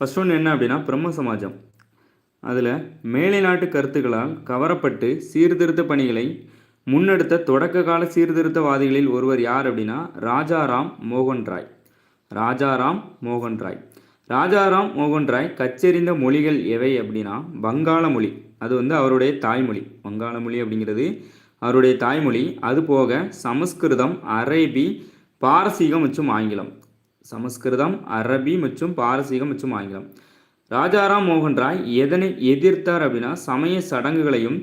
First ஒன்று என்ன அப்படின்னா பிரம்ம சமாஜம். அதில் மேலை நாட்டு கருத்துக்களால் கவரப்பட்டு சீர்திருத்த பணிகளை முன்னெடுத்த தொடக்க கால சீர்திருத்தவாதிகளில் ஒருவர் யார் அப்படின்னா ராஜாராம் மோகன் ராய் ராஜாராம் மோகன் ராய் ராஜாராம் மோகன் ராய் கச்செறிந்த மொழிகள் எவை அப்படின்னா வங்காள மொழி. அது வந்து அவருடைய தாய்மொழி. வங்காள மொழி அப்படிங்கிறது அவருடைய தாய்மொழி. அதுபோக சமஸ்கிருதம் அரேபி பாரசீகம் மற்றும் ஆங்கிலம். சமஸ்கிருதம் அரபி மற்றும் பாரசீகம் மற்றும் ஆங்கிலம். ராஜாராம் மோகன் ராய் எதனை எதிர்த்தார் அப்படின்னா சமய சடங்குகளையும்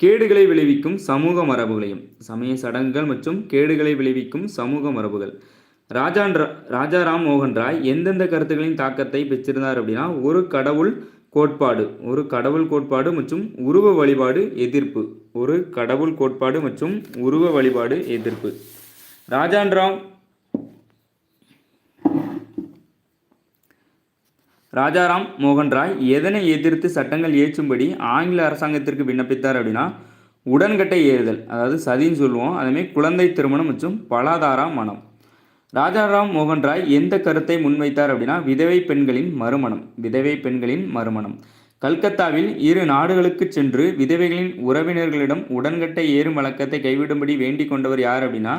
கேடுகளை விளைவிக்கும் சமூக மரபுகளையும். சமய சடங்குகள் மற்றும் கேடுகளை விளைவிக்கும் சமூக மரபுகள். ராஜான் ராஜாராம் மோகன் ராய் எந்தெந்த கருத்துக்களின் தாக்கத்தை பெற்றிருந்தார் அப்படின்னா ஒரு கடவுள் கோட்பாடு ஒரு கடவுள் கோட்பாடு மற்றும் உருவ வழிபாடு எதிர்ப்பு. ஒரு கடவுள் கோட்பாடு மற்றும் உருவ வழிபாடு எதிர்ப்பு. ராஜான் ராம் ராஜாராம் மோகன் ராய் எதனை எதிர்த்து சட்டங்கள் இயற்றும்படி ஆங்கில அரசாங்கத்திற்கு விண்ணப்பித்தார் அப்படின்னா உடன்கட்டை ஏறுதல் அதாவது சதின்னு சொல்லுவோம். அதேமாதிரி குழந்தை திருமணம் மற்றும் பலாதாரா மனம். ராஜாராம் மோகன் ராய் எந்த கருத்தை முன்வைத்தார் அப்படின்னா விதவை பெண்களின் மறுமணம் விதவை பெண்களின் மறுமணம். கல்கத்தாவில் இரு நாடுகளுக்கு சென்று விதவைகளின் உறவினர்களிடம் உடன்கட்டை ஏறும் வழக்கத்தை கைவிடும்படி வேண்டிக் கொண்டவர் யார் அப்படின்னா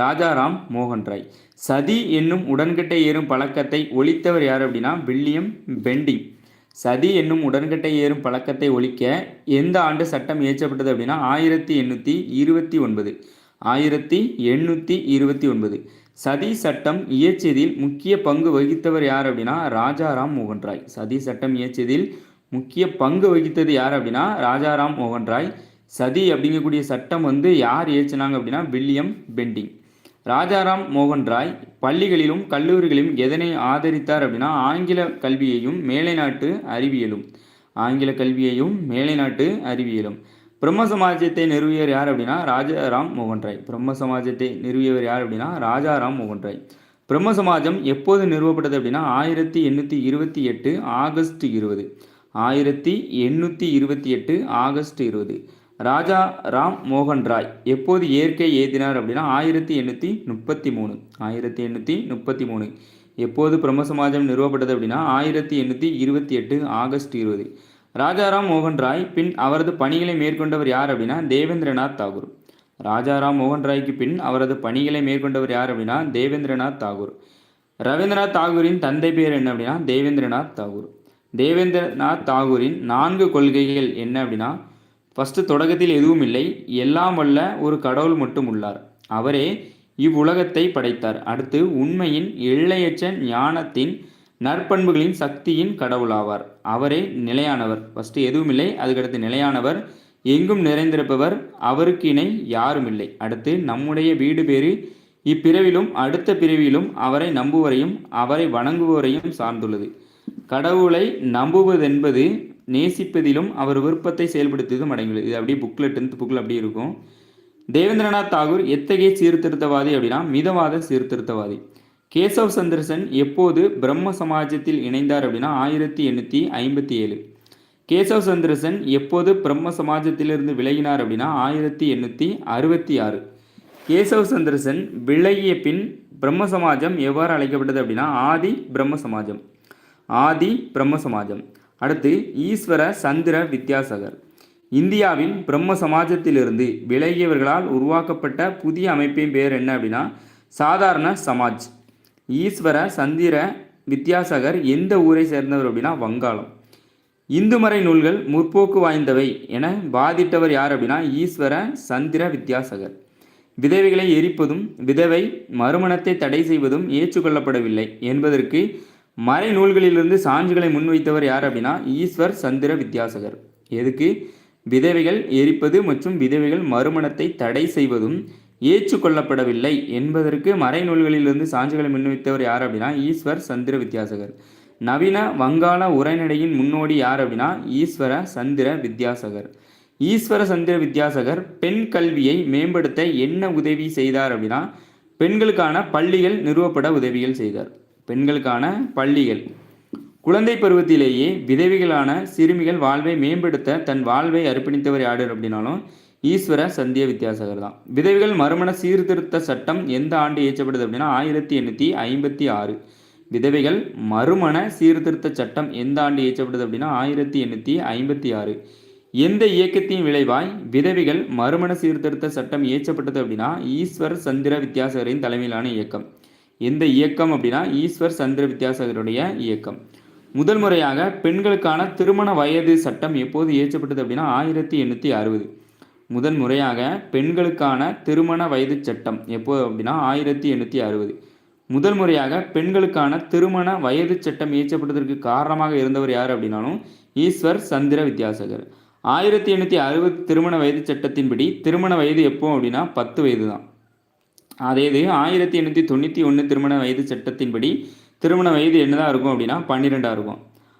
ராஜாராம் மோகன் ராய் சதி என்னும் உடன்கட்டை ஏறும் பழக்கத்தை ஒழித்தவர் யார் அப்படின்னா வில்லியம் பெண்டிங் சதி என்னும் உடன்கட்டை ஏறும் பழக்கத்தை ஒழிக்க எந்த ஆண்டு சட்டம் இயற்றப்பட்டது அப்படின்னா ஆயிரத்தி எண்ணூற்றி இருபத்தி ஒன்பது. ஆயிரத்தி எண்ணூற்றி இருபத்தி ஒன்பது. சதி சட்டம் இயற்றியதில் முக்கிய பங்கு வகித்தவர் யார் அப்படின்னா ராஜாராம் மோகன் ராய் சதி சட்டம் இயற்றியதில் முக்கிய பங்கு வகித்தது யார் அப்படின்னா ராஜாராம் மோகன் ராய் சதி அப்படிங்கக்கூடிய சட்டம் வந்து யார் இயற்றினாங்க அப்படின்னா வில்லியம் பெண்டிங் ராஜாராம் மோகன் ராய் பள்ளிகளிலும் கல்லூரிகளிலும் எதனை ஆதரித்தார் அப்படின்னா ஆங்கில கல்வியையும் மேலை நாட்டு அறிவியலும். ஆங்கில கல்வியையும் மேலை நாட்டு அறிவியலும். பிரம்ம சமாஜத்தை நிறுவியவர் யார் அப்படின்னா ராஜாராம் மோகன் ராய். பிரம்ம சமாஜத்தை நிறுவியவர் யார் அப்படின்னா ராஜாராம் மோகன் ராய். பிரம்ம சமாஜம் எப்போது நிறுவப்பட்டது அப்படின்னா ஆயிரத்தி எண்ணூற்றி இருபத்தி எட்டு ஆகஸ்ட் இருபது. ஆயிரத்தி எண்ணூற்றி இருபத்தி எட்டு ஆகஸ்ட் இருபது. ராஜா ராம் மோகன் ராய். எப்போது இயற்கை ஏதினார் அப்படின்னா ஆயிரத்தி எண்ணூற்றி முப்பத்தி மூணு. ஆயிரத்தி எண்ணூற்றி முப்பத்தி மூணு. எப்போது பிரம்ம சமாஜம் நிறுவப்பட்டது அப்படின்னா ஆயிரத்தி எண்ணூற்றி இருபத்தி எட்டு ஆகஸ்ட் இருபது. ராஜாராம் மோகன் ராய் பின் அவரது பணிகளை மேற்கொண்டவர் யார் அப்படின்னா தேவேந்திரநாத் தாகூர். ராஜாராம் மோகன் ராய்க்கு பின் அவரது பணிகளை மேற்கொண்டவர் யார் அப்படின்னா தேவேந்திரநாத் தாகூர். ரவீந்திரநாத் தாகூரின் தந்தை பேர் என்ன அப்படின்னா தேவேந்திரநாத் தாகூர். தேவேந்திரநாத் தாகூரின் நான்கு கொள்கைகள் என்ன அப்படின்னா ஃபஸ்ட்டு தொடக்கத்தில் எதுவும் இல்லை. எல்லாம் வல்ல ஒரு கடவுள் மட்டும் உள்ளார். அவரே இவ்வுலகத்தை படைத்தார். அடுத்து உண்மையின் எல்லையற்ற ஞானத்தின் நற்பண்புகளின் சக்தியின் கடவுளாவார். அவரே நிலையானவர். ஃபஸ்ட்டு எதுவும் இல்லை. அதுக்கடுத்து நிலையானவர். எங்கும் நிறைந்திருப்பவர். அவருக்கு இணை யாரும் இல்லை அடுத்து நம்முடைய வீடு பேறு. இப்பிறவிலும் அடுத்த பிறவியிலும் அவரை நம்புவரையும் அவரை வணங்குவோரையும் சார்ந்துள்ளது. கடவுளை நம்புவதென்பது நேசிப்பதிலும் அவர் விருப்பத்தை செயல்படுத்தியதும் அடங்கியுள்ளது. இது அப்படியே புக்லெட் டென்த் புக்கில் அப்படி இருக்கும். தேவேந்திரநாத் தாகூர் எத்தகைய சீர்திருத்தவாதி அப்படின்னா மிதவாத சீர்திருத்தவாதி. கேசவ் சந்திரசன் எப்போது பிரம்ம சமாஜத்தில் இணைந்தார் அப்படின்னா ஆயிரத்தி எண்ணூற்றி ஐம்பத்தி ஏழு கேசவ் சந்திரசன் எப்போது பிரம்ம சமாஜத்திலிருந்து விலகினார் அப்படின்னா ஆயிரத்தி எண்ணூற்றி அறுபத்தி ஆறு கேசவ் சந்திரசன் விலகிய பின் பிரம்ம சமாஜம் எவ்வாறு அழைக்கப்பட்டது அப்படின்னா ஆதி பிரம்ம சமாஜம். ஆதி பிரம்ம சமாஜம். அடுத்து ஈஸ்வர சந்திர வித்யாசகர். இந்தியாவின் பிரம்ம சமாஜத்திலிருந்து விலகியவர்களால் உருவாக்கப்பட்ட புதிய அமைப்பின் பேர் என்ன அப்படின்னா சாதாரண சமாஜ். ஈஸ்வர சந்திர வித்யாசகர் எந்த ஊரை சேர்ந்தவர் அப்படின்னா வங்காளம். இந்துமறை நூல்கள் முற்போக்கு வாய்ந்தவை என பாதித்தவர் யார் அப்படின்னா ஈஸ்வர சந்திர வித்யாசகர். விதவைகளை எரிப்பதும் விதவை மறுமணத்தை தடை செய்வதும் ஏற்றுக்கொள்ளப்படவில்லை என்பதற்கு மறை நூல்களிலிருந்து சான்றுகளை முன்வைத்தவர் யார் அப்படின்னா ஈஸ்வர் சந்திர வித்யாசகர். எதுக்கு? விதவைகள் எரிப்பது மற்றும் விதவைகள் மறுமணத்தை தடை செய்வதும் ஏற்றுக்கொள்ளப்படவில்லை என்பதற்கு மறைநூல்களிலிருந்து சான்றுகளை முன்வைத்தவர் யார் அப்படின்னா ஈஸ்வர் சந்திர வித்யாசகர். நவீன வங்காள உரைநடையின் முன்னோடி யார் அப்படின்னா ஈஸ்வர சந்திர வித்யாசகர். ஈஸ்வர சந்திர வித்யாசகர் பெண் கல்வியை மேம்படுத்த என்ன உதவி செய்தார் அப்படின்னா பெண்களுக்கான பள்ளிகள் நிறுவப்பட உதவிகள் செய்தார். பெண்களுக்கான பள்ளிகள். குழந்தை பருவத்திலேயே விதவிகளான சிறுமிகள் வாழ்வை மேம்படுத்த தன் வாழ்வை அர்ப்பணித்தவர் யாரு அப்படின்னாலும் ஈஸ்வர சந்திய வித்தியாசகர் தான். விதவைகள் மறுமண சீர்திருத்த சட்டம் எந்த ஆண்டு இயற்றப்படுது அப்படின்னா ஆயிரத்தி எண்ணூற்றி ஐம்பத்தி ஆறு. விதவைகள் மறுமண சீர்திருத்த சட்டம் எந்த ஆண்டு இயற்றப்பட்டது அப்படின்னா ஆயிரத்தி எண்ணூற்றி ஐம்பத்தி ஆறு. எந்த இயக்கத்தின் விளைவாய் விதவிகள் மறுமண சீர்திருத்த சட்டம் இயற்றப்பட்டது அப்படின்னா ஈஸ்வர் சந்திர வித்தியாசகரின் தலைமையிலான இயக்கம். எந்த இயக்கம் அப்படின்னா ஈஸ்வர் சந்திர வித்யாசாகருடைய இயக்கம். முதல் முறையாக பெண்களுக்கான திருமண வயது சட்டம் எப்போது இயற்றப்பட்டது அப்படின்னா ஆயிரத்தி எண்ணூற்றி அறுபது. முதன் முறையாக பெண்களுக்கான திருமண வயது சட்டம் எப்போது அப்படின்னா ஆயிரத்தி எண்ணூற்றி அறுபது. முதல் முறையாக பெண்களுக்கான திருமண வயது சட்டம் இயற்றப்பட்டதற்கு காரணமாக இருந்தவர் யார் அப்படின்னாலும் ஈஸ்வர் சந்திர வித்யாசகர். ஆயிரத்தி எண்ணூற்றி அறுபது திருமண வயது சட்டத்தின்படி திருமண வயது எப்போ அப்படின்னா பத்து வயது தான் அதே இது ஆயிரத்தி எண்ணூற்றி தொண்ணூற்றி ஒன்று திருமண வயது சட்டத்தின்படி திருமண வயது என்னதான் இருக்கும் அப்படின்னா பன்னிரெண்டாக இருக்கும்.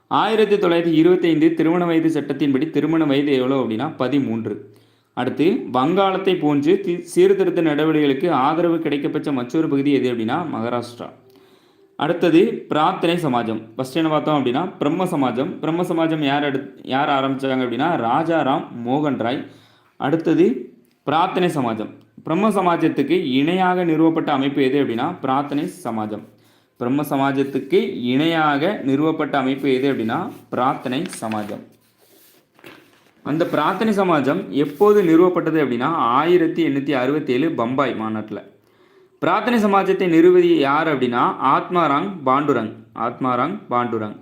ஆயிரத்தி தொள்ளாயிரத்தி இருபத்தைந்து திருமண வயது சட்டத்தின்படி திருமண வயது எவ்வளோ அப்படின்னா பதிமூன்று. அடுத்து வங்காளத்தை போன்று தி- சீர்திருத்த நடவடிக்கைகளுக்கு ஆதரவு கிடைக்கப்பெற்ற மற்றொரு பகுதி எது அப்படின்னா மகாராஷ்டிரா. அடுத்தது பிரார்த்தனை சமாஜம். ஃபஸ்ட் என்ன பார்த்தோம் அப்படின்னா பிரம்ம சமாஜம். பிரம்ம சமாஜம் யார் எடு யார் ஆரம்பித்தாங்க அப்படின்னா ராஜாராம் மோகன் ராய். அடுத்தது பிரார்த்தனை சமாஜம். பிரம்ம சமாஜத்துக்கு இணையாக நிறுவப்பட்ட அமைப்பு எது அப்படின்னா பிரார்த்தனை சமாஜம். பிரம்ம சமாஜத்துக்கு இணையாக நிறுவப்பட்ட அமைப்பு எது அப்படின்னா பிரார்த்தனை சமாஜம். அந்த பிரார்த்தனை சமாஜம் எப்போது நிறுவப்பட்டது அப்படின்னா ஆயிரத்தி எண்ணூற்றி அறுபத்தேழு பம்பாய் மாநாட்டில். பிரார்த்தனை சமாஜத்தை நிறுவதி யார் அப்படின்னா ஆத்மாராங் பாண்டுரங் ஆத்மாராங் பாண்டுரங்.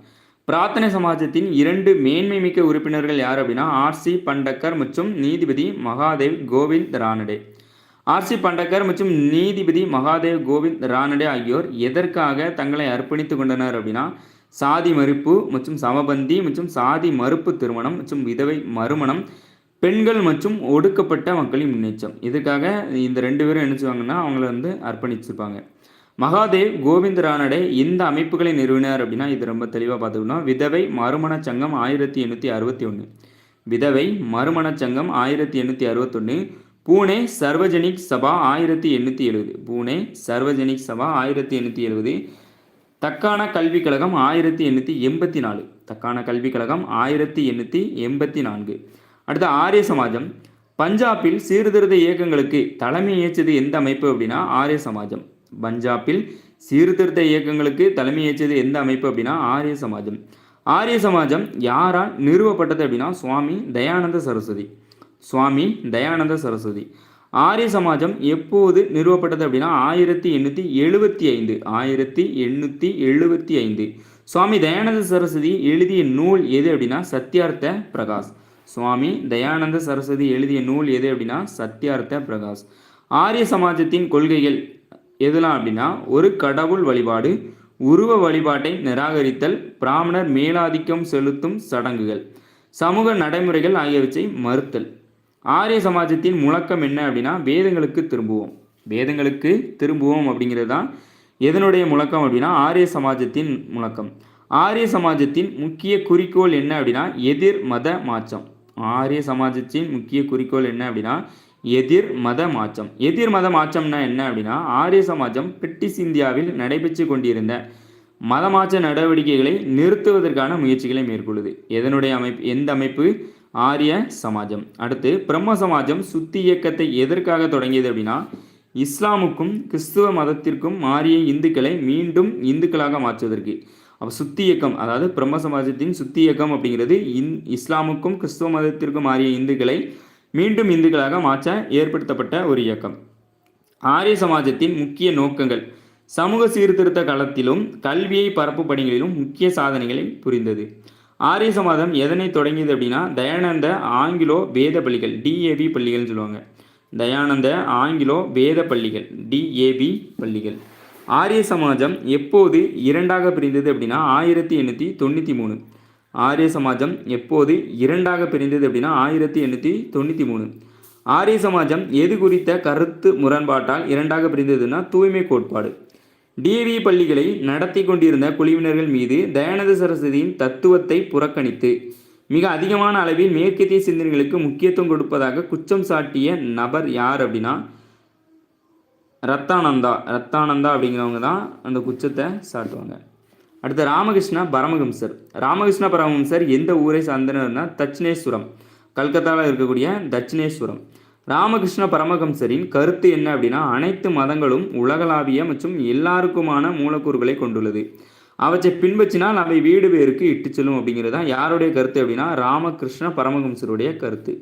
பிரார்த்தனை சமாஜத்தின் இரண்டு மேன்மை மிக்க உறுப்பினர்கள் யார் அப்படின்னா ஆர்சி பண்டக்கர் மற்றும் நீதிபதி மகாதேவ் கோவிந்த் ரானடே ஆர்சி பண்டக்கர் மற்றும் நீதிபதி மகாதேவ் கோவிந்த் ரானடே ஆகியோர் எதற்காக தங்களை அர்ப்பணித்து கொண்டனர் அப்படின்னா சாதி மறுப்பு மற்றும் சமபந்தி மற்றும் சாதி மறுப்பு திருமணம் மற்றும் விதவை மறுமணம் பெண்கள் மற்றும் ஒடுக்கப்பட்ட மக்களின் முன்னேற்றம். இதுக்காக இந்த ரெண்டு பேரும் என்ன செய்வாங்கன்னா அவங்கள வந்து அர்ப்பணிச்சிருப்பாங்க. மகாதேவ் கோவிந்த் ரானடே இந்த அமைப்புகளை நிறுவினார் அப்படின்னா இது ரொம்ப தெளிவாக பார்த்துக்கணும் விதவை மறுமண சங்கம் ஆயிரத்தி எண்ணூற்றி அறுபத்தி ஒன்று விதவை மறுமண சங்கம் ஆயிரத்தி எண்ணூற்றி அறுபத்தொன்று பூனே சர்வஜனிக் சபா ஆயிரத்தி எண்ணூற்றி எழுபது பூனே சர்வஜனிக் சபா ஆயிரத்தி எண்ணூற்றி எழுபது தக்கான கல்விக் கழகம் ஆயிரத்தி எண்ணூற்றி எண்பத்தி நாலு தக்கான கல்விக் கழகம் ஆயிரத்தி எண்ணூற்றி எண்பத்தி நான்கு அடுத்து ஆரிய சமாஜம். பஞ்சாபில் சீர்திருத்த இயக்கங்களுக்கு தலைமை ஏற்றது எந்த அமைப்பு அப்படின்னா ஆரிய சமாஜம். பஞ்சாபில் சீர்திருத்த இயக்கங்களுக்கு தலைமை ஏற்றது எந்த அமைப்பு அப்படின்னா ஆரிய சமாஜம். ஆரிய சமாஜம் யாரால் நிறுவப்பட்டது அப்படின்னா சுவாமி தயானந்த சரஸ்வதி. சுவாமி தயானந்த சரஸ்வதி. ஆரிய சமாஜம் எப்போது நிறுவப்பட்டது அப்படின்னா ஆயிரத்தி எண்ணூற்றி எழுபத்தி ஐந்து ஆயிரத்தி எண்ணூற்றி எழுபத்தி ஐந்து. சுவாமி தயானந்த சரஸ்வதி எழுதிய நூல் எது அப்படின்னா சத்யார்த்த பிரகாஷ். சுவாமி தயானந்த சரஸ்வதி எழுதிய நூல் எது அப்படின்னா சத்யார்த்த பிரகாஷ். ஆரிய சமாஜத்தின் கொள்கைகள் எதெல்லாம் அப்படின்னா ஒரு கடவுள் வழிபாடு உருவ வழிபாட்டை நிராகரித்தல் பிராமணர் மேலாதிக்கம் செலுத்தும் சடங்குகள் சமூக நடைமுறைகள் ஆகியவற்றை மறுத்தல். ஆரிய சமாஜத்தின் முழக்கம் என்ன அப்படின்னா வேதங்களுக்கு திரும்புவோம். வேதங்களுக்கு திரும்புவோம் அப்படிங்கிறது தான் எதனுடைய முழக்கம் அப்படின்னா ஆரிய சமாஜத்தின் முழக்கம். ஆரிய சமாஜத்தின் முக்கிய குறிக்கோள் என்ன அப்படின்னா எதிர் மத மாற்றம். ஆரிய சமாஜத்தின் முக்கிய குறிக்கோள் என்ன அப்படின்னா எதிர் மத மாற்றம். எதிர் மத மாற்றம்னா என்ன அப்படின்னா ஆரிய சமாஜம் பிரிட்டிஷ் இந்தியாவில் நடைபெற்று கொண்டிருந்த மதமாற்ற நடவடிக்கைகளை நிறுத்துவதற்கான முயற்சிகளை மேற்கொள்ளுது. எதனுடைய அமைப்பு எந்த அமைப்பு? ஆரிய சமாஜம். அடுத்து பிரம்ம சமாஜம் சுத்தி இயக்கத்தை எதற்காக தொடங்கியது அப்படின்னா இஸ்லாமுக்கும் கிறிஸ்துவ மதத்திற்கும் மாறிய இந்துக்களை மீண்டும் இந்துக்களாக மாற்றுவதற்கு. அப்போ சுத்தி இயக்கம் அதாவது பிரம்ம சமாஜத்தின் சுத்தி இயக்கம் அப்படிங்கிறது இந் இஸ்லாமுக்கும் கிறிஸ்துவ மதத்திற்கும் மாறிய இந்துக்களை மீண்டும் இந்துக்களாக மாற்ற ஏற்படுத்தப்பட்ட ஒரு இயக்கம். ஆரிய சமாஜத்தின் முக்கிய நோக்கங்கள் சமூக சீர்திருத்த களத்திலும் கல்வியை பரப்பு பணிகளிலும் முக்கிய சாதனைகளை புரிந்தது. ஆரிய சமாஜம் எதனை தொடங்கியது அப்படின்னா தயானந்த ஆங்கிலோ வேத பள்ளிகள் டிஏபி பள்ளிகள்னு சொல்லுவாங்க. தயானந்த ஆங்கிலோ வேத பள்ளிகள் டிஏபி பள்ளிகள். ஆரிய சமாஜம் எப்போது இரண்டாக பிரிந்தது அப்படின்னா ஆயிரத்தி எண்ணூற்றி தொண்ணூற்றி மூணு. ஆரிய சமாஜம் எப்போது இரண்டாக பிரிந்தது அப்படின்னா ஆயிரத்தி எண்ணூற்றி தொண்ணூற்றி மூணு. ஆரிய சமாஜம் எது குறித்த கருத்து முரண்பாட்டால் இரண்டாக பிரிந்ததுன்னா தூய்மை கோட்பாடு. டிஏவி பள்ளிகளை நடத்தி கொண்டிருந்த குழுவினர்கள் மீது தயானந்த சரஸ்வதியின் தத்துவத்தை புறக்கணித்து மிக அதிகமான அளவில் மேற்கத்திய சிந்தனைகளுக்கு முக்கியத்துவம் கொடுப்பதாக குற்றம் சாட்டிய நபர் யார் அப்படின்னா ரத்தானந்தா ரத்தானந்தா அப்படிங்கிறவங்க தான் அந்த குற்றத்தை சாட்டுவாங்க. அடுத்து ராமகிருஷ்ணா பரமஹம்சர். ராமகிருஷ்ணா பரமஹம்சர் எந்த ஊரை சார்ந்தனர்னா தட்சிணேஸ்வரம் கல்கத்தாவில் இருக்கக்கூடிய தட்சிணேஸ்வரம். ராமகிருஷ்ண பரமஹம்சரின் கருத்து என்ன அப்படின்னா அனைத்து மதங்களும் உலகளாவிய மற்றும் எல்லாருக்குமான மூலக்கூறுகளை கொண்டுள்ளது. அவற்றை பின்பற்றினால் அவை வீடு பேருக்கு இட்டு செல்லும் அப்படிங்கிறது தான் யாருடைய கருத்து அப்படின்னா ராமகிருஷ்ண பரமஹம்சருடைய கருத்து.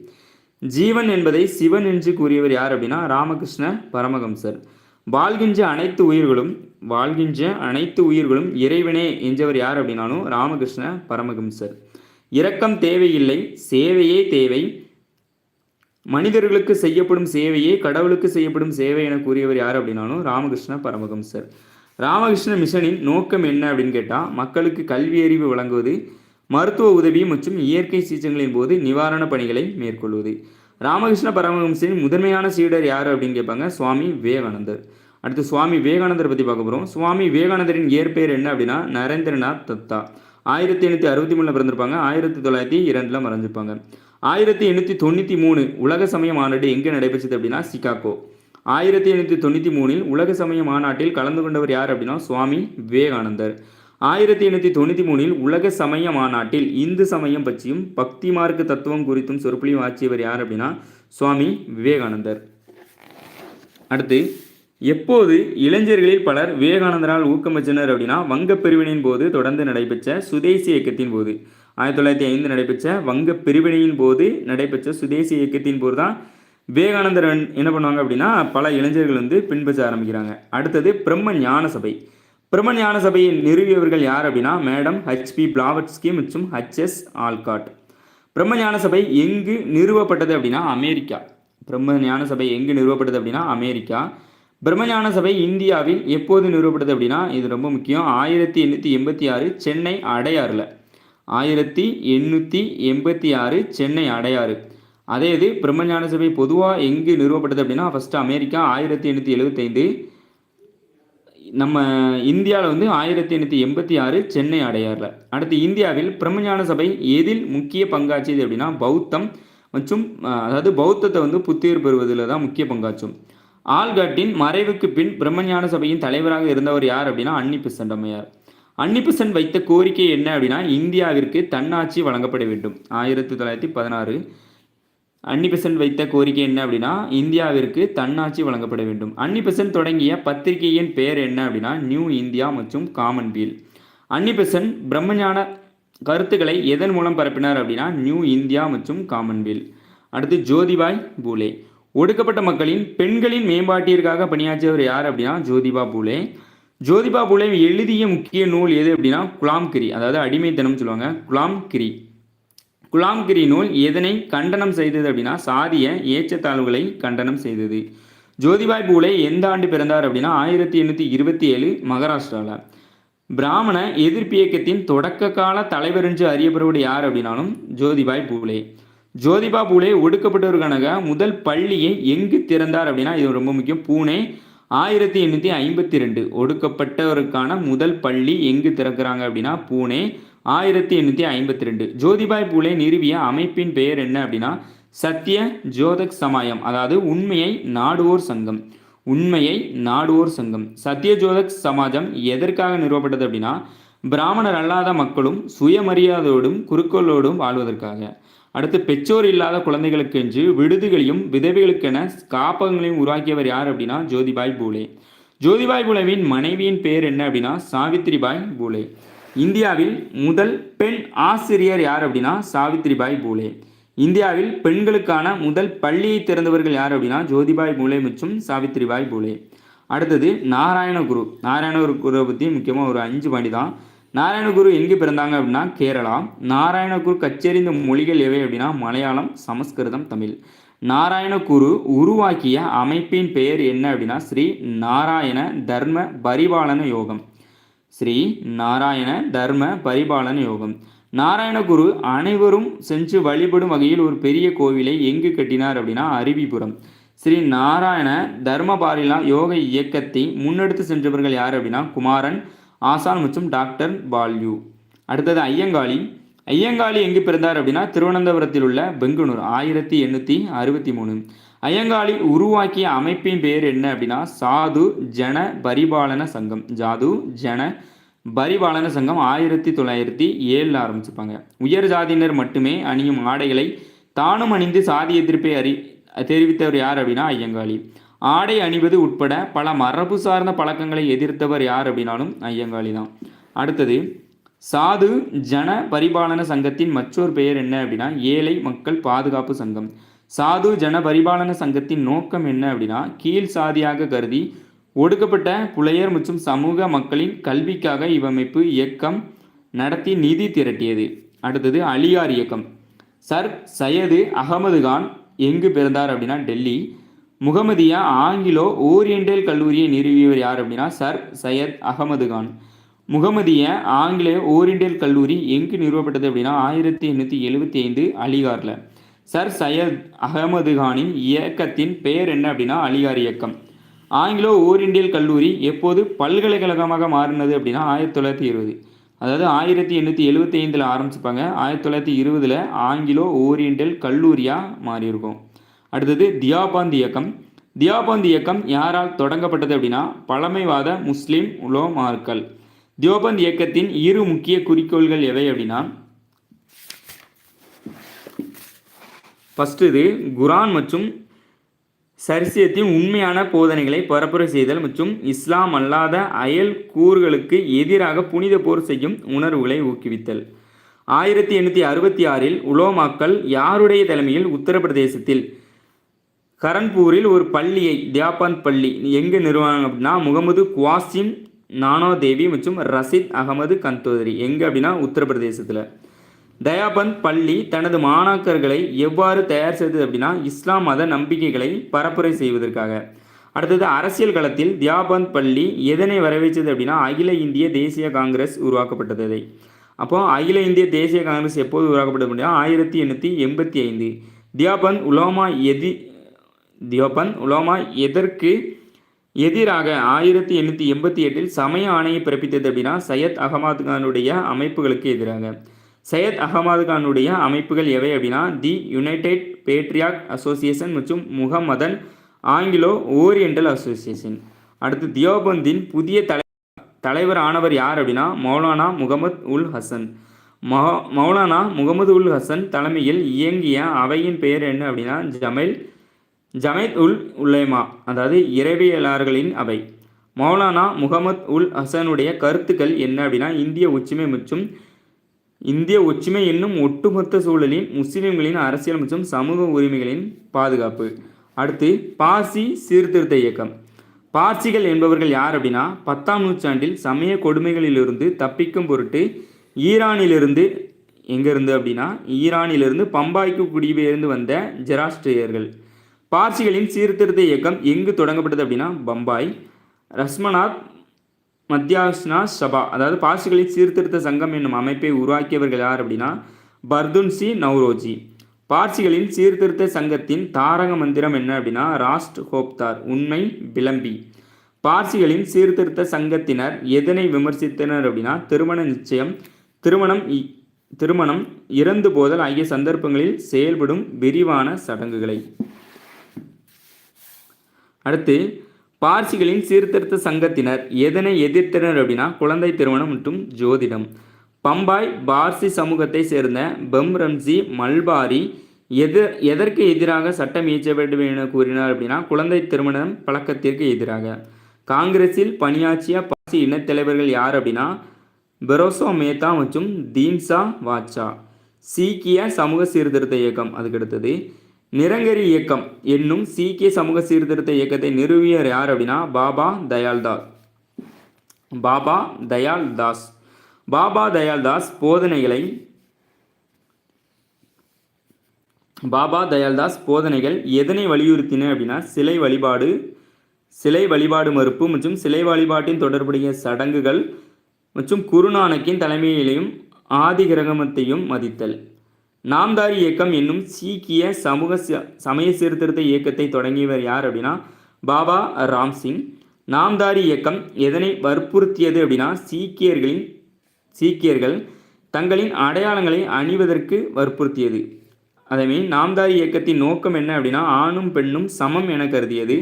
ஜீவன் என்பதை சிவன் என்று கூறியவர் யார் அப்படின்னா ராமகிருஷ்ண பரமஹம்சர். வாழ்கின்ற அனைத்து உயிர்களும் வாழ்கின்ற அனைத்து உயிர்களும் இறைவனே என்றவர் யார் அப்படின்னாலும் ராமகிருஷ்ண பரமஹம்சர். இரக்கம் தேவையில்லை சேவையே தேவை. மனிதர்களுக்கு செய்யப்படும் சேவையே கடவுளுக்கு செய்யப்படும் சேவை என கூறியவர் யார் அப்படின்னாலும் ராமகிருஷ்ண பரமஹம்சர். ராமகிருஷ்ண மிஷனின் நோக்கம் என்ன அப்படின்னு கேட்டால் மக்களுக்கு கல்வி அறிவு வழங்குவது மருத்துவ உதவி மற்றும் இயற்கை சீற்றங்களின் போது நிவாரண பணிகளை மேற்கொள்வது. ராமகிருஷ்ண பரமஹம்சரின் முதன்மையான சீடர் யார் அப்படின்னு கேட்பாங்க சுவாமி விவேகானந்தர். அடுத்து சுவாமி விவேகானந்தர் பற்றி பார்க்க போகிறோம் சுவாமி விவேகானந்தரின் இயற்பெயர் என்ன அப்படின்னா நரேந்திரநாத் தத்தா. ஆயிரத்தி எண்ணூற்றி அறுபத்தி மூணில் பிறந்திருப்பாங்க. ஆயிரத்தி தொள்ளாயிரத்தி இரண்டில் மறைஞ்சிருப்பாங்க. ஆயிரத்தி எண்ணூற்றி தொண்ணூற்றி மூணு உலக சமய மாநாடு எங்கே நடைபெற்றது அப்படின்னா சிகாகோ. ஆயிரத்தி எண்ணூற்றி தொண்ணூற்றி மூணில் உலக சமய மாநாட்டில் கலந்து கொண்டவர் யார் அப்படின்னா சுவாமி விவேகானந்தர். ஆயிரத்தி எண்ணூற்றி தொண்ணூற்றி மூணில் உலக சமய மாநாட்டில் இந்து சமயம் பற்றியும் பக்தி மார்க்க தத்துவம் குறித்தும் சொற்பொழியும் ஆற்றியவர் யார் அப்படின்னா சுவாமி விவேகானந்தர். அடுத்து எப்போது இளைஞர்களில் பலர் விவேகானந்தரால் ஊக்கம் பெற்றனர் அப்படின்னா வங்கப் பிரிவினையின் போது தொடர்ந்து நடைபெற்ற சுதேசி இயக்கத்தின் போது. ஆயிரத்தி தொள்ளாயிரத்தி ஐந்து நடைபெற்ற வங்கப் பிரிவினையின் போது நடைபெற்ற சுதேசி இயக்கத்தின் போது தான் விவேகானந்தர் என்ன பண்ணுவாங்க அப்படின்னா பல இளைஞர்கள் வந்து பின்பற்ற ஆரம்பிக்கிறாங்க. அடுத்தது பிரம்ம ஞான சபை. பிரம்ம ஞான சபையை நிறுவியவர்கள் யார் அப்படின்னா மேடம் ஹெச்பி பிளாவட்ஸ்கி மற்றும் ஹச்எஸ் ஆல்காட் பிரம்ம ஞான சபை எங்கு நிறுவப்பட்டது அப்படின்னா அமெரிக்கா. பிரம்ம ஞான சபை எங்கு நிறுவப்பட்டது அப்படின்னா அமெரிக்கா. பிரம்மஞான சபை இந்தியாவில் எப்போது நிறுவப்பட்டது அப்படின்னா இது ரொம்ப முக்கியம். ஆயிரத்தி எண்ணூற்றி எண்பத்தி ஆறு சென்னை அடையாறில். ஆயிரத்தி எண்ணூற்றி எண்பத்தி ஆறு சென்னை அடையாறு. அதே இது பிரம்மஞான சபை பொதுவாக எங்கு நிறுவப்பட்டது அப்படின்னா ஃபஸ்ட்டு அமெரிக்கா ஆயிரத்தி எண்ணூற்றி எழுபத்தைந்து நம்ம இந்தியாவில் வந்து ஆயிரத்தி எண்ணூற்றி எண்பத்தி ஆறு சென்னை அடையாறில். அடுத்து இந்தியாவில் பிரம்மஞான சபை எதில் முக்கிய பங்காற்றியது அப்படின்னா பௌத்தம் மற்றும் அதாவது பௌத்தத்தை வந்து புத்துயிர் பெறுவதில் தான் முக்கிய பங்காற்றும். ஆல்காட்டின் மறைவுக்கு பின் பிரம்மஞான சபையின் தலைவராக இருந்தவர் யார் அப்படின்னா அன்னி பிசண்டம்மையார் அன்னிபசன் வைத்த கோரிக்கை என்ன அப்படின்னா இந்தியாவிற்கு தன்னாட்சி வழங்கப்பட வேண்டும். ஆயிரத்தி தொள்ளாயிரத்தி பதினாறு. அன்னிபெசன்ட் வைத்த கோரிக்கை என்ன அப்படின்னா இந்தியாவிற்கு தன்னாட்சி வழங்கப்பட வேண்டும். அன்னிபெசன் தொடங்கிய பத்திரிகையின் பெயர் என்ன அப்படின்னா நியூ இந்தியா மற்றும் காமன்வீல். அன்னிபெசன் பிரம்மஞான கருத்துக்களை எதன் மூலம் பரப்பினார் அப்படின்னா நியூ இந்தியா மற்றும் காமன்வெல்த் அடுத்து ஜோதிபாய் பூலே. ஒடுக்கப்பட்ட மக்களின் பெண்களின் மேம்பாட்டிற்காக பணியாற்றியவர் யார் அப்படின்னா ஜோதிபா பூலே. ஜோதிபா பூலே எழுதிய முக்கிய நூல் எது அப்படின்னா குலாம்கிரி. அதாவது அடிமைத்தனம் சொல்லுவாங்க. குலாம்கிரி. குலாம்கிரி நூல் எதனை கண்டனம் செய்தது அப்படின்னா சாதிய ஏற்றத்தாழ்வுகளை கண்டனம் செய்தது. ஜோதிபாய் பூலே எந்த ஆண்டு பிறந்தார் அப்படின்னா ஆயிரத்தி எண்ணூற்றி இருபத்தி ஏழு மகாராஷ்டிராவில் பிராமண எதிர்ப்பு இயக்கத்தின் தொடக்க கால தலைவர் என்று அறியப்படுவது யார் அப்படின்னாலும் ஜோதிபாய் பூலே ஜோதிபா பூலே ஒடுக்கப்பட்டவருக்கான முதல் பள்ளியை எங்கு திறந்தார் அப்படின்னா இது ரொம்ப முக்கியம் பூனே ஆயிரத்தி எண்ணூற்றி ஐம்பத்தி ரெண்டு ஒடுக்கப்பட்டவருக்கான முதல் பள்ளி எங்கு திறக்கிறாங்க அப்படின்னா பூனே. ஆயிரத்தி எண்ணூற்றி ஐம்பத்தி ரெண்டு ஜோதிபாய் பூலே நிறுவிய அமைப்பின் பெயர் என்ன அப்படின்னா சத்ய ஜோதக் சமாயம் அதாவது உண்மையை நாடுவோர் சங்கம். உண்மையை நாடுவோர் சங்கம். சத்யஜோதக் சமாஜம் எதற்காக நிறுவப்பட்டது அப்படின்னா பிராமணர் அல்லாத மக்களும் சுயமரியாதையோடும் குறுக்கோளோடும் வாழ்வதற்காக. அடுத்து பெற்றோர் இல்லாத குழந்தைகளுக்கென்று விடுதிகளையும் விதவைகளுக்கென காப்பகங்களையும் உருவாக்கியவர் யார் அப்படின்னா ஜோதிபாய் பூலே. ஜோதிபாய் பூலேவின் மனைவியின் பெயர் என்ன அப்படின்னா சாவித்ரிபாய் பூலே. இந்தியாவில் முதல் பெண் ஆசிரியர் யார் அப்படின்னா சாவித்ரிபாய் பூலே. இந்தியாவில் பெண்களுக்கான முதல் பள்ளியை திறந்தவர்கள் யார் அப்படின்னா ஜோதிபாய் பூலே மற்றும் சாவித்ரிபாய் பூலே. அடுத்தது நாராயணகுரு. நாராயணகுருவை பற்றி முக்கியமாக ஒரு அஞ்சு பாண்டி தான். நாராயணகுரு எங்கே பிறந்தாங்க அப்படின்னா கேரளா. நாராயணகுரு கச்சேரிந்த மொழிகள் எவை அப்படின்னா மலையாளம் சமஸ்கிருதம் தமிழ். நாராயணகுரு உருவாக்கிய அமைப்பின் பெயர் என்ன அப்படின்னா ஸ்ரீ நாராயண தர்ம பரிபாலன யோகம். ஸ்ரீ நாராயண தர்ம பரிபாலன யோகம். நாராயணகுரு அனைவரும் சென்று வழிபடும் வகையில் ஒரு பெரிய கோவிலை எங்கு கட்டினார் அப்படின்னா அருவிபுரம். ஸ்ரீ நாராயண தர்மபாரிலா யோக இயக்கத்தை முன்னெடுத்து சென்றவர்கள் யார் அப்படின்னா குமாரன் ஆசான் மற்றும் டாக்டர் பால்யூ. அடுத்தது ஐயங்காளி. ஐயங்காளி எங்கு பிறந்தார் அப்படின்னா திருவனந்தபுரத்தில் உள்ள பெங்களூர் ஆயிரத்தி எண்ணூற்றி அறுபத்தி மூணு. ஐயங்காளி உருவாக்கிய அமைப்பின் பெயர் என்ன அப்படின்னா சாது ஜன பரிபாலன சங்கம். ஜாது ஜன பரிபாலன சங்கம் ஆயிரத்தி தொள்ளாயிரத்தி ஏழில் ஆரம்பிச்சிருப்பாங்க. உயர் ஜாதியினர் மட்டுமே அணியும் ஆடைகளை தானும் அணிந்து சாதி எதிர்ப்பை அறி தெரிவித்தவர் யார் அப்படின்னா ஐயங்காளி. ஆடை அணிவது உட்பட பல மரபு சார்ந்த பழக்கங்களை எதிர்த்தவர் யார் அப்படின்னாலும் ஐயங்காளி தான். அடுத்தது சாது ஜன பரிபாலன சங்கத்தின் மற்றொரு பெயர் என்ன அப்படின்னா ஏழை மக்கள் பாதுகாப்பு சங்கம். சாது ஜன பரிபாலன சங்கத்தின் நோக்கம் என்ன அப்படின்னா கீழ் சாதியாக கருதி ஒடுக்கப்பட்ட புலையர் மற்றும் சமூக மக்களின் கல்விக்காக இவ்வமைப்பு இயக்கம் நடத்தி நிதி திரட்டியது. அடுத்தது அலியார் இயக்கம். சர் சையது அகமது கான் எங்கு பிறந்தார் அப்படின்னா டெல்லி. முகமதியா ஆங்கிலோ ஓரியண்டல் கல்லூரியை நிறுவியவர் யார் அப்படின்னா சர் சையத் அகமது கான். முகமதிய ஆங்கிலேய ஓரியண்டல் கல்லூரி எங்கு நிறுவப்பட்டது அப்படின்னா ஆயிரத்தி எண்ணூற்றி எழுபத்தி ஐந்து அலிகாரில். சர் சையத் அகமது கானின் இயக்கத்தின் பெயர் என்ன அப்படின்னா அலிகார் இயக்கம். ஆங்கிலோ ஓரியண்டல் கல்லூரி எப்போது பல்கலைக்கழகமாக மாறினது அப்படின்னா ஆயிரத்தி தொள்ளாயிரத்தி இருபது. அதாவது ஆயிரத்தி எண்ணூற்றி எழுபத்தி ஐந்தில் ஆரம்பிச்சுப்பாங்க ஆயிரத்தி தொள்ளாயிரத்தி இருபதில் ஆங்கிலோ ஓரியண்டல் கல்லூரியாக மாறியிருக்கும். அடுத்தது தியாபாந்த் இயக்கம். தியாபாந்த் இயக்கம் யாரால் தொடங்கப்பட்டது அப்படின்னா பழமைவாத முஸ்லீம் உலோமார்கள் தியோபந்த் இயக்கத்தின் இரு முக்கிய குறிக்கோள்கள் எவை அப்படின்னா ஃபஸ்ட்டு இது குரான் மற்றும் சரிசியத்தின் உண்மையான போதனைகளை பரப்புரை செய்தல் மற்றும் இஸ்லாம் அல்லாத அயல் கூறுகளுக்கு எதிராக புனித போர் செய்யும் உணர்வுகளை ஊக்குவித்தல். ஆயிரத்தி எண்ணூற்றி அறுபத்தி ஆறில் உலோமாக்கள் யாருடைய தலைமையில் உத்தரப்பிரதேசத்தில் கரன்பூரில் ஒரு பள்ளியை தியாபாந்த் பள்ளி எங்கே நிறுவனம் அப்படின்னா முகமது குவாசிம் நானோதேவி மற்றும் ரசித் அகமது கந்தோதரி. எங்கே அப்படின்னா உத்தரப்பிரதேசத்தில். தயாபந்த் பள்ளி தனது மாணாக்கர்களை எவ்வாறு தயார் செய்தது அப்படின்னா இஸ்லாம் மத நம்பிக்கைகளை பரப்புரை செய்வதற்காக. அடுத்தது அரசியல் களத்தில் தியாபந்த் பள்ளி எதனை வரவேற்றது அப்படின்னா அகில இந்திய தேசிய காங்கிரஸ் உருவாக்கப்பட்டதை அப்போ அகில இந்திய தேசிய காங்கிரஸ் எப்போது உருவாக்கப்பட்டது அப்படின்னா ஆயிரத்தி எண்ணூற்றி எண்பத்தி ஐந்து. தியாபந்த் உலோமா எதி தியோபந்த் உலோமா எதற்கு எதிராக ஆயிரத்தி எண்ணூற்றி எண்பத்தி எட்டில் சமய ஆணையை பிறப்பித்தது அப்படின்னா சையத் அகமது கானுடைய அமைப்புகளுக்கு எதிராக. சையத் அகமது கானுடைய அமைப்புகள் எவை அப்படின்னா தி யுனைடெட் பேட்ரியாக் அசோசியேஷன் மற்றும் முகமதன் ஆங்கிலோ ஓரியண்டல் அசோசியேஷன். அடுத்து தியோபந்தின் புதிய தலை தலைவர் ஆனவர் யார் அப்படின்னா மௌலானா முகமது உல் ஹசன். மௌலானா முகமது உல் ஹசன் தலைமையில் இயங்கிய அவையின் பெயர் என்ன அப்படின்னா ஜமைல் ஜமைத் உல் உல்லேமா அதாவது இறைவியலாளர்களின் அவை மௌலானா முகமது உல் ஹசனுடைய கருத்துக்கள் என்ன அப்படின்னா இந்திய ஒற்றுமை மற்றும் இந்திய ஒற்றுமை என்னும் ஒட்டுமொத்த சூழலின் முஸ்லிம்களின் அரசியல் மற்றும் சமூக உரிமைகளின் பாதுகாப்பு. அடுத்து பாசி சீர்திருத்த இயக்கம். பார்சிகள் என்பவர்கள் யார் அப்படின்னா பத்தாம் நூற்றாண்டில் சமய கொடுமைகளிலிருந்து தப்பிக்கும் பொருட்டு ஈரானிலிருந்து எங்கேருந்து அப்படின்னா ஈரானிலிருந்து பம்பாய்க்கு குடிபெயர்ந்து வந்த ஜெராஸ்ட்ரியர்கள் பார்சிகளின் சீர்திருத்த இயக்கம் எங்கு தொடங்கப்பட்டது அப்படின்னா பம்பாய். ரஸ்மநாத் மத்தியாஸ்னா சபா அதாவது பார்சிகளின் சீர்திருத்த சங்கம் என்னும் அமைப்பை உருவாக்கியவர்கள் யார் அப்படின்னா பர்துன்சி நவ்ரோஜி. பார்சிகளின் சீர்திருத்த சங்கத்தின் தாரக மந்திரம் என்ன அப்படின்னா ராஸ்ட் ஹோப்தார் உண்மை விளம்பி. பார்சிகளின் சீர்திருத்த சங்கத்தினர் எதனை விமர்சித்தனர் அப்படின்னா திருமண நிச்சயம் திருமணம் திருமணம் இறந்து போதல் ஆகிய சந்தர்ப்பங்களில் செயல்படும் விரிவான சடங்குகளை. அடுத்து பார்சிகளின் சீர்திருத்த சங்கத்தினர் எதனை எதிர்த்தனர் அப்படின்னா குழந்தை திருமணம் மற்றும் ஜோதிடம். பம்பாய் பார்சி சமூகத்தை சேர்ந்த பெம் ரம்ஜி மல்பாரி எது எதற்கு எதிராக சட்டம் இயற்ற வேண்டும் என கூறினார் அப்படின்னா குழந்தை திருமணம் பழக்கத்திற்கு எதிராக. காங்கிரஸில் பணியாற்றிய பார்சி இனத்தலைவர்கள் யார் அப்படின்னா பெரோசோ மேத்தா மற்றும் தீன்சா வாச்சா சீக்கிய சமூக சீர்திருத்த இயக்கம் அதுக்கு அடுத்தது. நிரங்கரி இயக்கம் என்னும் சீக்கிய சமூக சீர்திருத்த இயக்கத்தை நிறுவியர் யார் அப்படின்னா பாபா தயால்தாஸ். பாபா தயால் தாஸ் பாபா தயால் தாஸ் போதனைகளை பாபா தயால்தாஸ் போதனைகள் எதனை வலியுறுத்தின அப்படின்னா சிலை வழிபாடு சிலை வழிபாடு மறுப்பு மற்றும் சிலை வழிபாட்டின் தொடர்புடைய சடங்குகள் மற்றும் குருநானக்கின் தலைமையிலையும் ஆதி கிரகமத்தையும் மதித்தல். நாம்தாரி இயக்கம் என்னும் சீக்கிய சமூக சமய சீர்திருத்த இயக்கத்தை தொடங்கியவர் யார் அப்படின்னா பாபா ராம்சிங் நாம்தாரி இயக்கம் எதனை வற்புறுத்தியது அப்படின்னா சீக்கியர்களின் சீக்கியர்கள் தங்களின் அடையாளங்களை அணிவதற்கு வற்புறுத்தியது. அதேமாரி நாம்தாரி இயக்கத்தின் நோக்கம் என்ன அப்படின்னா ஆணும் பெண்ணும் சமம் என கருதியது.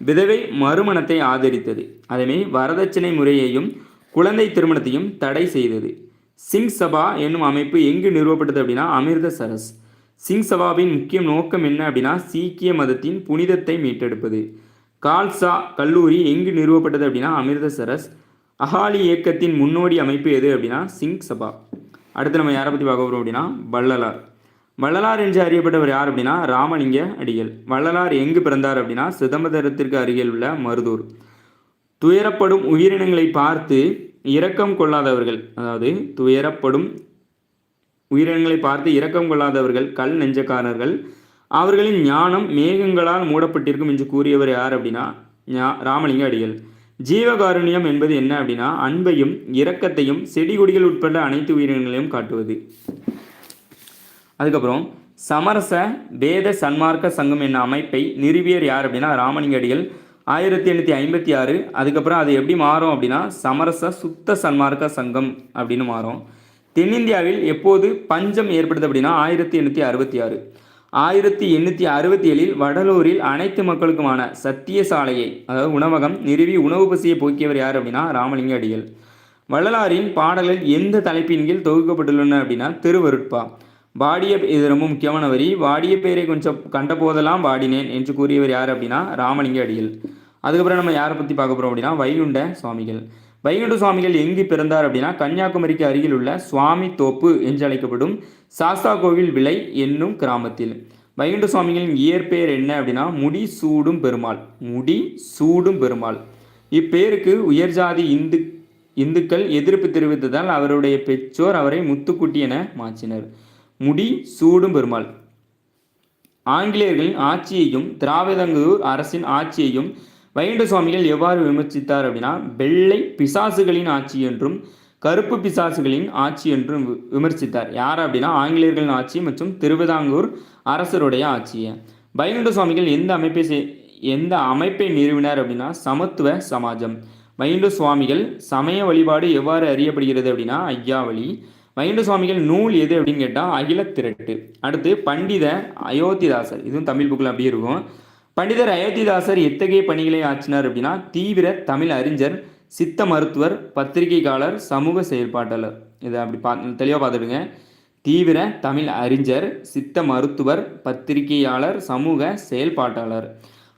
விதவை மறுமணத்தை ஆதரித்தது. அதேமாரி வரதட்சணை முறையையும் குழந்தை திருமணத்தையும் தடை செய்தது. சிங் சபா என்னும் அமைப்பு எங்கு நிறுவப்பட்டது அப்படின்னா அமிர்தசரஸ். சிங் சபாவின் முக்கிய நோக்கம் என்ன அப்படின்னா சீக்கிய மதத்தின் புனிதத்தை மீட்டெடுப்பது. கால்சா கல்லூரி எங்கு நிறுவப்பட்டது அப்படின்னா அமிர்தசரஸ். அகாலி இயக்கத்தின் முன்னோடி அமைப்பு எது அப்படின்னா சிங் சபா. அடுத்து நம்ம யாரை பற்றி பார்க்க போகிறோம் அப்படின்னா வள்ளலார். வள்ளலார் என்று அறியப்பட்டவர் யார் அப்படின்னா ராமலிங்க அடிகள். வள்ளலார் எங்கு பிறந்தார் அப்படின்னா சிதம்பரத்திற்கு அருகில் உள்ள மருதூர். துயரப்படும் உயிரினங்களை பார்த்து இரக்கம் கொள்ளாதவர்கள் அதாவது துயரப்படும் உயிரினங்களை பார்த்து இரக்கம் கொள்ளாதவர்கள் கல் நெஞ்சக்காரர்கள் அவர்களின் ஞானம் மேகங்களால் மூடப்பட்டிருக்கும் என்று கூறியவர் யார் அப்படின்னா ஞா- ராமலிங்க அடிகள். ஜீவகாருண்யம் என்பது என்ன அப்படின்னா அன்பையும் இரக்கத்தையும் செடி கொடிகள் உட்பட அனைத்து உயிரினங்களையும் காட்டுவது. அதுக்கப்புறம் சமரச வேத சன்மார்க்க சங்கம் என்ன அமைப்பை நிறுவியர் யார் அப்படின்னா ராமலிங்க அடிகள். ஆயிரத்தி எண்ணூற்றி ஐம்பத்தி ஆறு அதுக்கப்புறம் அது எப்படி மாறும் அப்படின்னா சமரச சுத்த சன்மார்க்க சங்கம் அப்படின்னு மாறும். தென்னிந்தியாவில் எப்போது பஞ்சம் ஏற்படுது அப்படின்னா ஆயிரத்தி எண்ணூற்றி அறுபத்தி ஆறு. ஆயிரத்தி எண்ணூற்றி அறுபத்தி ஏழில் வடலூரில் அனைத்து மக்களுக்குமான சத்திய சாலையை அதாவது உணவகம் நிறுவி உணவு பசியை போக்கியவர் யார் அப்படின்னா ராமலிங்க அடிகள். வள்ளலாரின் பாடல்கள் எந்த தலைப்பின் கீழ் தொகுக்கப்பட்டுள்ளன அப்படின்னா திருவருட்பா. வாடிய இது ரொம்ப முக்கியமான வரி. வாடிய பேரை கொஞ்சம் கண்ட போதெல்லாம் வாடினேன் என்று கூறியவர் யார் அப்படின்னா ராமலிங்க அடிகள் அதுக்கப்புறம் நம்ம யாரை பற்றி பார்க்க போகிறோம் அப்படின்னா வைகுண்ட சுவாமிகள். வைகுண்ட சுவாமிகள் எங்கு பிறந்தார் அப்படின்னா கன்னியாகுமரிக்கு அருகில் உள்ள சுவாமி தோப்பு என்று அழைக்கப்படும் சாஸ்தா கோவில் விலை என்னும் கிராமத்தில். வைகுண்ட சுவாமிகளின் இயற்பெயர் என்ன அப்படின்னா முடி சூடும் பெருமாள். முடி சூடும் பெருமாள். இப்பெயருக்கு உயர்ஜாதி இந்து இந்துக்கள் எதிர்ப்பு தெரிவித்ததால் அவருடைய பெற்றோர் அவரை முத்துக்குட்டி என மாற்றினர். முடி சூடும் பெருமாள். ஆங்கிலேயர்களின் ஆட்சியையும் திராவிடங்கூர் அரசின் ஆட்சியையும் வைகுண்ட சுவாமிகள் எவ்வாறு விமர்சித்தார் அப்படின்னா வெள்ளை பிசாசுகளின் ஆட்சி என்றும் கருப்பு பிசாசுகளின் ஆட்சி என்றும் வி- விமர்சித்தார். யார் அப்படின்னா ஆங்கிலேயர்களின் ஆட்சி மற்றும் திருவிதாங்கூர் அரசருடைய ஆட்சியை. வைகுண்ட சுவாமிகள் எந்த அமைப்பை எந்த அமைப்பை நிறுவினார் அப்படின்னா சமத்துவ சமாஜம். வைகுண்ட சுவாமிகள் சமய வழிபாடு எவ்வாறு அறியப்படுகிறது அப்படின்னா ஐயாவளி வைகுண்ட சுவாமிகள் நூல் எது அப்படின்னு கேட்டால் அகில திரட்டு. அடுத்து பண்டித அயோத்திதாசர். இதுவும் தமிழ் புக்கில் அப்படியே இருக்கும். பண்டிதர் அயோத்திதாசர் எத்தகைய பணிகளை ஆற்றினார் அப்படின்னா தீவிர தமிழ் அறிஞர் சித்த மருத்துவர் பத்திரிகைக்காளர் சமூக செயல்பாட்டாளர். இதை அப்படி பா தெளிவாக பார்த்துடுங்க. தீவிர தமிழ் அறிஞர் சித்த மருத்துவர் பத்திரிகையாளர் சமூக செயல்பாட்டாளர்.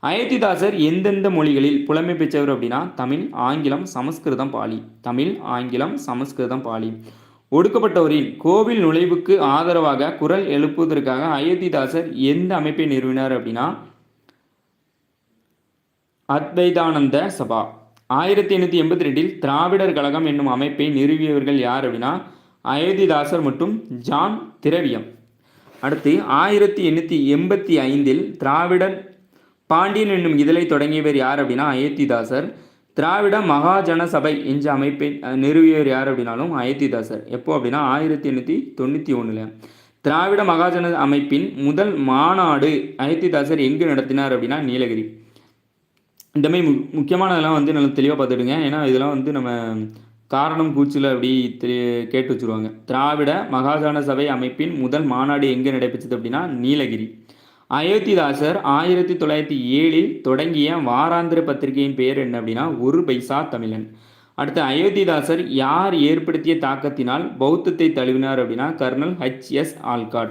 அயோத்திதாசர் எந்தெந்த மொழிகளில் புலமை பெற்றவர் அப்படின்னா தமிழ் ஆங்கிலம் சமஸ்கிருதம் பாலி. தமிழ் ஆங்கிலம் சமஸ்கிருதம் பாலி. ஒடுக்கப்பட்டவரின் கோவில் நுழைவுக்கு ஆதரவாக குரல் எழுப்புவதற்காக அயோத்திதாசர் எந்த அமைப்பை நிறுவினார் அப்படின்னா அத்வைதானந்த சபா. ஆயிரத்தி எண்ணூற்றி எண்பத்தி ரெண்டில் திராவிடர் கழகம் என்னும் அமைப்பை நிறுவியவர்கள் யார் அப்படின்னா அயோத்திதாசர் மற்றும் ஜான் திரவியம். அடுத்து ஆயிரத்தி எண்ணூற்றி எண்பத்தி ஐந்தில் திராவிடர் பாண்டியன் என்னும் இதழை தொடங்கியவர் யார் அப்படின்னா அயோத்திதாசர். திராவிட மகாஜன சபை என்ற அமைப்பை நிறுவியவர் யார் அப்படின்னாலும் அயத்திதாசர். எப்போ அப்படின்னா ஆயிரத்தி எண்ணூற்றி தொண்ணூற்றி ஒன்றில் திராவிட மகாஜன அமைப்பின் முதல் மாநாடு அயத்திதாசர் எங்கு நடத்தினார் அப்படின்னா நீலகிரி. இந்த மாதிரி மு முக்கியமானதெல்லாம் வந்து நல்லா தெளிவாக பார்த்துடுங்க. ஏன்னா இதெல்லாம் வந்து நம்ம காரணம் கூச்சில் அப்படி தெளி கேட்டு வச்சுருவாங்க. திராவிட மகாஜன சபை அமைப்பின் முதல் மாநாடு எங்கே நடைபெற்றது அப்படின்னா நீலகிரி. அயோத்திதாசர் ஆயிரத்தி தொள்ளாயிரத்தி ஏழில் தொடங்கிய வாராந்திர பத்திரிகையின் பெயர் என்ன அப்படின்னா ஒரு பைசா தமிழன். அடுத்து அயோத்திதாசர் யார் ஏற்படுத்திய தாக்கத்தினால் பௌத்தத்தை தழுவினார் அப்படின்னா கர்னல் ஹச். எஸ். ஆல்காட்.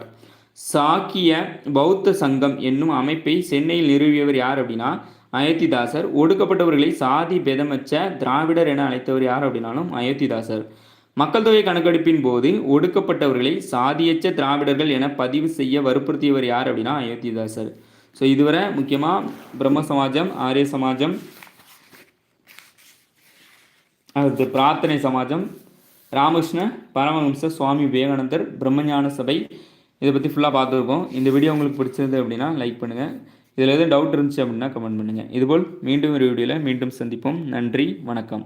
சாக்கிய பௌத்த சங்கம் என்னும் அமைப்பை சென்னையில் நிறுவியவர் யார் அப்படின்னா அயோத்திதாசர். ஒடுக்கப்பட்டவர்களை சாதி பெதமச்ச திராவிடர் என அழைத்தவர் யார் அப்படின்னாலும் அயோத்திதாசர். மக்கள் தொகை கணக்கெடுப்பின் போது ஒடுக்கப்பட்டவர்களை சாதியற்ற திராவிடர்கள் என பதிவு செய்ய வற்புறுத்தியவர் யார் அப்படின்னா அயோத்திதாசர் ஸோ இதுவரை முக்கியமாக பிரம்ம சமாஜம் ஆரிய சமாஜம் அடுத்து பிரார்த்தனை சமாஜம் ராமகிருஷ்ண பரமஹம்ச சுவாமி விவேகானந்தர் பிரம்மஞான சபை இதை பற்றி ஃபுல்லாக பார்த்துருக்கோம் இந்த வீடியோ உங்களுக்கு பிடிச்சிருந்தது அப்படின்னா லைக் பண்ணுங்கள் இதில் எதுவும் டவுட் இருந்துச்சு அப்படின்னா கமெண்ட் பண்ணுங்கள் இதுபோல் மீண்டும் ஒரு வீடியோவில் மீண்டும் சந்திப்போம். நன்றி வணக்கம்.